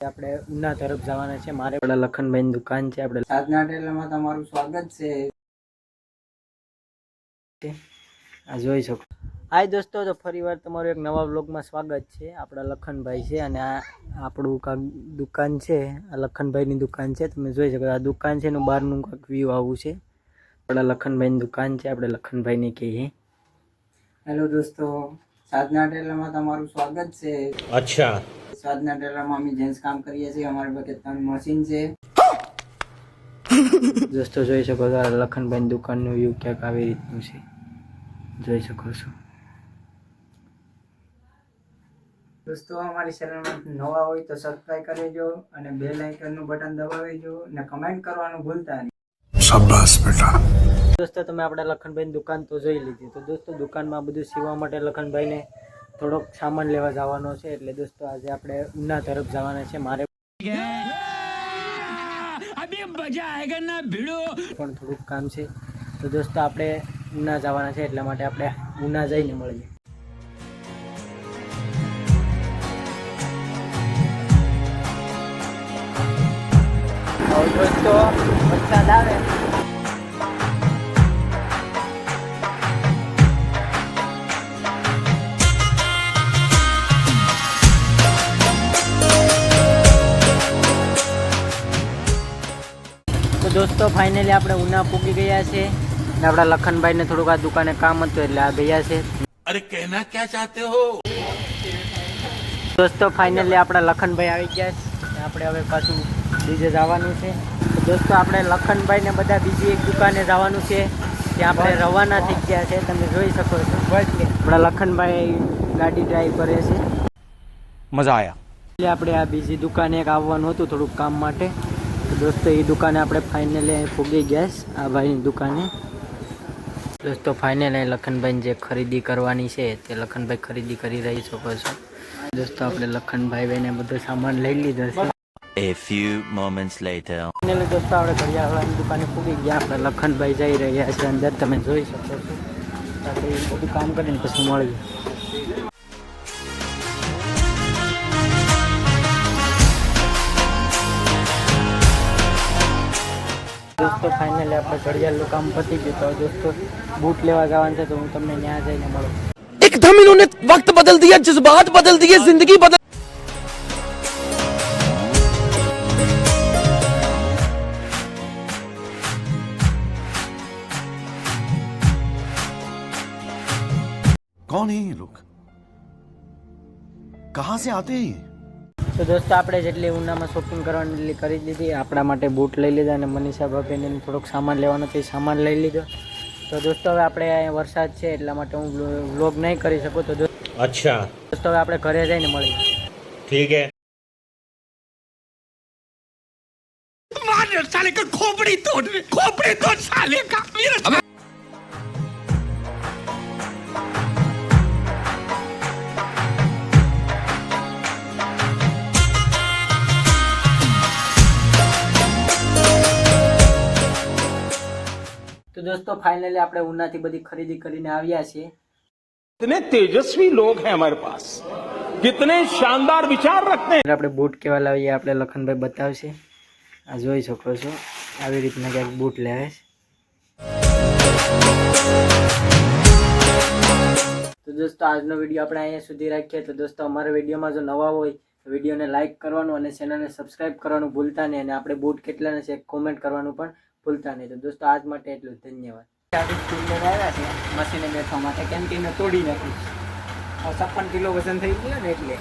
આપણે ઉના તરફ જવાના છે. મારે પણ લખનભાઈ દુકાન છે. આપણે સાધના ટેલરમાં તમારું સ્વાગત છે. આ જોઈ શકો. હાય દોસ્તો તો ફરીવાર તમારું એક નવા વ્લોગમાં સ્વાગત છે. આપણા લખનભાઈ છે અને આ આપણું કાંક દુકાન છે. આ લખનભાઈની દુકાન છે. તમે જોઈ શકો આ દુકાન છે એનું બહારનું કાંક વ્યૂ આવું છે. આપણા લખનભાઈની દુકાન છે. આપણે લખનભાઈને કહીએ. હેલો દોસ્તો સાધના ટેલરમાં તમારું સ્વાગત છે. અચ્છા. સાધના ટેલરમાં અમે જેન્ટ્સ કામ કરીએ છીએ. અમારી પાસે ત્રણ મશીન છે. દોસ્તો જોઈ શકો છો લખનભાઈ દુકાનનું વ્યૂ ક્યાંક આવી રીતનું છે. જોઈ શકો છો. દોસ્તો અમારી ચેનલમાં નવા હોય તો સબસ્ક્રાઈબ કરી દેજો અને બે લાઇકનનું બટન દબાવી જો અને કમેન્ટ કરવાનું ભૂલતા નહીં. દોસ્તો તમે આપણા લખનભાઈની દુકાન તો જોઈ લીધી. તો દોસ્તો દુકાનમાં બધું સીવા માટે લખનભાઈને થોડોક સામાન લેવા જવાનો છે એટલે દોસ્તો આજે આપણે ઉના તરફ જવાના છે. મારે પણ થોડુંક કામ છે. તો દોસ્તો આપણે ઉના જવાના છે એટલા માટે આપણે ઉના જઈને મળીએ. દોસ્તો વરસાદ આવે. દોસ્તો ફાઇનલી આપણે ઉના પૂકી ગયા છે. ને આપણા લખનભાઈને થોડુંક આ દુકાને કામ હતું એટલે આ ગયા છે. અરે કહેના ક્યાં ચાહતે હો? દોસ્તો ફાઇનલી આપણા લખનભાઈ આવી ગયા છે. આપણે હવે પાછું બીજે જવાનું છે. દોસ્તો આપણે લખનભાઈને બધા બીજી એક દુકાને જવાનું છે. ત્યાં આપણે રવાના થઈ ગયા છે. તમે જોઈ શકો છો. આપણા લખનભાઈ ગાડી ડ્રાઈવ કરે છે. મજા આવ્યા આપણે આ બીજી દુકાને એક આવવાનું હતું થોડુંક કામ માટે. દોસ્તો એ દુકાને આપણે ફાઇનલી પૂગી ગયા છે આ ભાઈની દુકાને. દોસ્તો ફાઇનલ અહીં લખનભાઈને જે ખરીદી કરવાની છે તે લખનભાઈ ખરીદી કરી રહી શકો છો દોસ્તો આપણે લખનભાઈ ભાઈને બધો સામાન લઈ લીધો છે. A few moments later. Finally દોસ્તો આપણે ઘડિયાળવાની દુકાને ફૂગી ગયા. આપણે લખનભાઈ જઈ રહ્યા છે અંદર તમે જોઈ શકો છો. આપણે બધું કામ કરીને પછી મળીએ. દોસ્તો ફાઇનલી આપણે ઘડિયાળનું કામ પતી ગયું તો દોસ્તો બૂટ લેવા જવાનું છે તો હું તમને ત્યાં જઈને મળું एकदम इन्होंने वक्त बदल दिया जज्बात बदल दिए जिंदगी बदल कौन है ये लोग कहां से आते हैं ये તો દોસ્તો આપણે જેટલી ઉનામાં શોપિંગ કરવાની એટલી કરી દીધી આપણા માટે બૂટ લઈ લીધા અને મનીષા ભાભીને થોડોક સામાન લેવાનો હતો એ સામાન લઈ લીધો તો દોસ્તો હવે આપણે અહીંયા વરસાદ છે એટલા માટે હું વ્લોગ નહીં કરી શકું તો દો- अच्छा દોસ્તો હવે આપણે ઘરે જઈને મળીએ ठीक है साले का खोपड़ी तोड़ खोपड़ी तोड़ साले का मेरा તો દોસ્તો ફાઇનલી આપણે ઉનાથી બધી ખરીદી કરીને આવ્યા છીએ कितने तेजस्वी लोग हैं हमारे पास कितने शानदार विचार रखते हैं એટલે આપણે બૂટ કેવા લાવીએ આપણે લખનભાઈ બતાવશે આ જોઈ શકો છો આવી રીતના ક્યાંક બૂટ લેવાય છે તો દોસ્તો આજનો વિડીયો આપણે અહીંયા સુધી રાખીએ તો દોસ્તો અમારા વિડીયોમાં જો નવા હોય તો વિડીયોને લાઇક કરવાનું અને ચેનલને સબસ્ક્રાઇબ કરવાનું ભૂલતા નહીં અને આપણે બૂટ કેટલાને છે કોમેન્ટ કરવાનું પણ ભૂલતા નહીં. તો દોસ્તો, આજ માટે એટલું ધન્યવાદ. આવ્યા છે. મશીને બેઠવા માટે કેમ કે એને તોડી નાખી. છપ્પન કિલો વજન થઈ ગયું ને એટલે.